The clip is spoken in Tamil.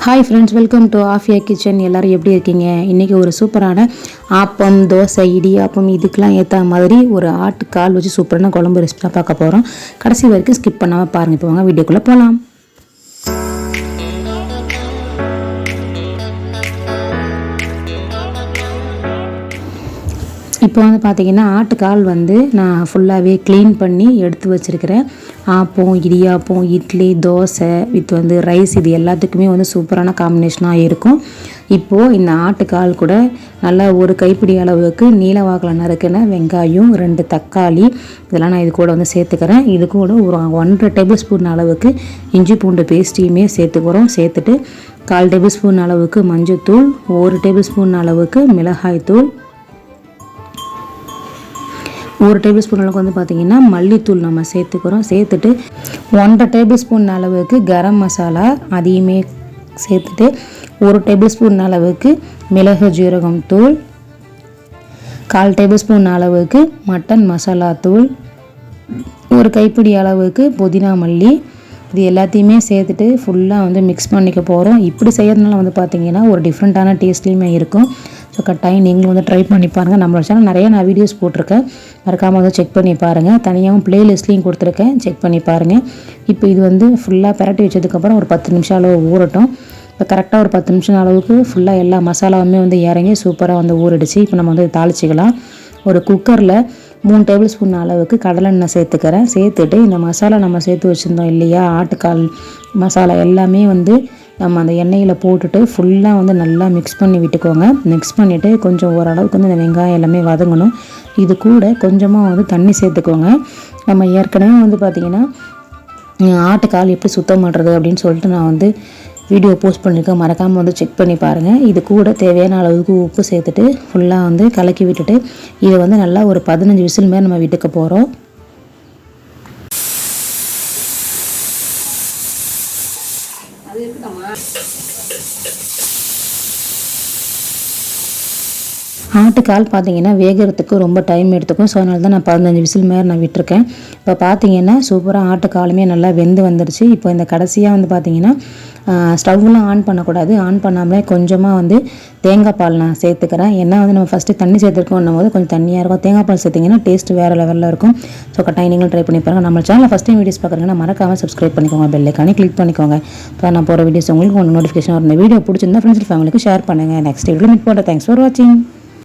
Hi friends welcome to Afiya kitchen எல்லோரும் எப்படி இருக்கீங்க? இன்றைக்கி ஒரு சூப்பரான ஆப்பம் தோசை இடியாப்பம் இதுக்கெலாம் ஏற்ற மாதிரி ஒரு ஆட்டு கால் வச்சு சூப்பரான குழம்பு ரெசிபியாக பார்க்க போகிறோம் கடைசி வரைக்கும் ஸ்கிப் பண்ணாமல் பாருங்கள் இப்போ வாங்க வீடியோக்குள்ளே போகலாம் இப்போ வந்து பார்த்திங்கன்னா ஆட்டுக்கால் வந்து நான் ஃபுல்லாகவே க்ளீன் பண்ணி எடுத்து வச்சுருக்கிறேன். ஆப்பம் இடியாப்பம் இட்லி தோசை வித் வந்து ரைஸ் இது எல்லாத்துக்குமே வந்து சூப்பரான காம்பினேஷனாக இருக்கும். இப்போது இந்த ஆட்டுக்கால் கூட நல்லா ஒரு கைப்பிடி அளவுக்கு நீலவாக்கில் நறுக்கின வெங்காயம் ரெண்டு தக்காளி இதெல்லாம் நான் இது கூட வந்து சேர்த்துக்கிறேன். இது கூட ஒரு ஒன்றரை டேபிள் ஸ்பூன் அளவுக்கு இஞ்சி பூண்டு பேஸ்ட்டையுமே சேர்த்துக்கிறோம். சேர்த்துட்டு கால் டேபிள் ஸ்பூன் அளவுக்கு மஞ்சள் ஒரு டேபிள் ஸ்பூன் அளவுக்கு மிளகாய் தூள் ஒரு டேபிள் ஸ்பூன் அளவுக்கு வந்து பார்த்திங்கன்னா மல்லித்தூள் நம்ம சேர்த்துக்கிறோம். சேர்த்துட்டு ஒன்றரை டேபிள் ஸ்பூன் அளவுக்கு கரம் மசாலா அதையுமே சேர்த்துட்டு ஒரு டேபிள் ஸ்பூன் அளவுக்கு மிளகு ஜீரகம் தூள் கால் டேபிள் ஸ்பூன் அளவுக்கு மட்டன் மசாலா தூள் ஒரு கைப்பிடி அளவுக்கு புதினா மல்லி. இது எல்லாத்தையுமே சேர்த்துட்டு ஃபுல்லாக வந்து மிக்ஸ் பண்ணிக்க போகிறோம் இப்படி செய்கிறதுனால வந்து பார்த்திங்கன்னா ஒரு டிஃப்ரெண்ட்டான டேஸ்ட்லேயுமே இருக்கும். ஸோ கட்டாயம் நீங்களும் வந்து ட்ரை பண்ணி பாருங்கள் நம்மளோட சேனல் நிறைய நான் வீடியோஸ் போட்டிருக்கேன். மறக்காமல் வந்து செக் பண்ணி பாருங்கள் தனியாகவும் ப்ளேலிஸ்ட்லேயும் கொடுத்துருக்கேன். செக் பண்ணி பாருங்கள் இப்போ இது வந்து ஃபுல்லாக பரட்டி வச்சதுக்கப்புறம் ஒரு பத்து நிமிஷம் அளவு ஊறட்டும். இப்போ கரெக்டாக ஒரு பத்து நிமிஷம் அளவுக்கு ஃபுல்லாக எல்லா மசாலாவுமே வந்து இறங்கி சூப்பராக வந்து ஊறிடுச்சு. இப்போ நம்ம வந்து தாளிச்சிக்கலாம். ஒரு குக்கரில் மூணு டேபிள் ஸ்பூன் அளவுக்கு கடலெண்ணெய் சேர்த்துக்கிறேன். சேர்த்துட்டு இந்த மசாலா நம்ம சேர்த்து வச்சுருந்தோம் இல்லையா? ஆட்டுக்கால் மசாலா எல்லாமே வந்து நம்ம அந்த எண்ணெயில் போட்டுட்டு ஃபுல்லாக வந்து நல்லா மிக்ஸ் பண்ணி விட்டுக்கோங்க. மிக்ஸ் பண்ணிவிட்டு கொஞ்சம் ஓரளவுக்கு வந்து இந்த வெங்காயம் எல்லாமே வதங்கணும். இது கூட கொஞ்சமாக வந்து தண்ணி சேர்த்துக்கோங்க. நம்ம ஏற்கனவே வந்து பார்த்திங்கன்னா ஆட்டுக்கால் எப்படி சுத்தம் பண்ணுறது அப்படின்னு சொல்லிட்டு நான் வந்து வீடியோ போஸ்ட் பண்ணியிருக்கேன் மறக்காமல் வந்து செக் பண்ணி பாருங்கள் இது கூட தேவையான அளவுக்கு உப்பு சேர்த்துட்டு ஃபுல்லாக வந்து கலக்கி விட்டுட்டு இதை வந்து நல்லா ஒரு பதினஞ்சு விசில் மாதிரி நம்ம விட்டுக்க போகிறோம் அது இருக்குதாம்மா ஆட்டுக்கால் பார்த்தீங்கன்னா வேகிறதுக்கு ரொம்ப டைம் எடுத்துக்கும். ஸோ அதனால தான் நான் பதினஞ்சு விசில் மேலே நான் விட்டுருக்கேன். இப்போ பார்த்தீங்கன்னா சூப்பராக ஆட்டுக்காலுமே நல்லா வெந்து வந்துருச்சு. இப்போ இந்த கடைசியாக வந்து பார்த்தீங்கன்னா ஸ்டவ்லாம் ஆன் பண்ணக்கூடாது. ஆன் பண்ணாமலே கொஞ்சமாக வந்து தேங்காய் பால் நான் சேர்த்துக்கிறேன். ஏன்னா வந்து நம்ம ஃபஸ்ட்டு தண்ணி சேர்த்துருக்கோம் போது கொஞ்சம் தண்ணியாக இருக்கும். தேங்காய் பால் சேர்த்திங்கன்னா டேஸ்ட் வேறு லெவலில் இருக்கும். ஸோ கட்டாயம் நீங்களும் ட்ரை பண்ணி பாருங்கள் நம்ம சேனலில் ஃபஸ்ட் டைம் வீடியோஸ் பார்க்குறீங்கன்னா மறக்காமல் சப்ஸ்கிரைப் பண்ணிக்கோங்க பெல்லைக்கானே கிளிக் பண்ணிக்கோங்க. இப்போ நான் போகிற வீடியோஸ் உங்களுக்கு ஒன்று நோட்டிஃபிகேஷன் வரும். வீடியோ பிடிச்சிருந்தா ஃப்ரெண்ட்ஸ் ஃபேமிலிக்கு ஷேர் பண்ணுங்கள் நெக்ஸ்ட் வீடியோ மீட் பண்ணுறேன் தேங்க்ஸ் ஃபார் வாட்சிங்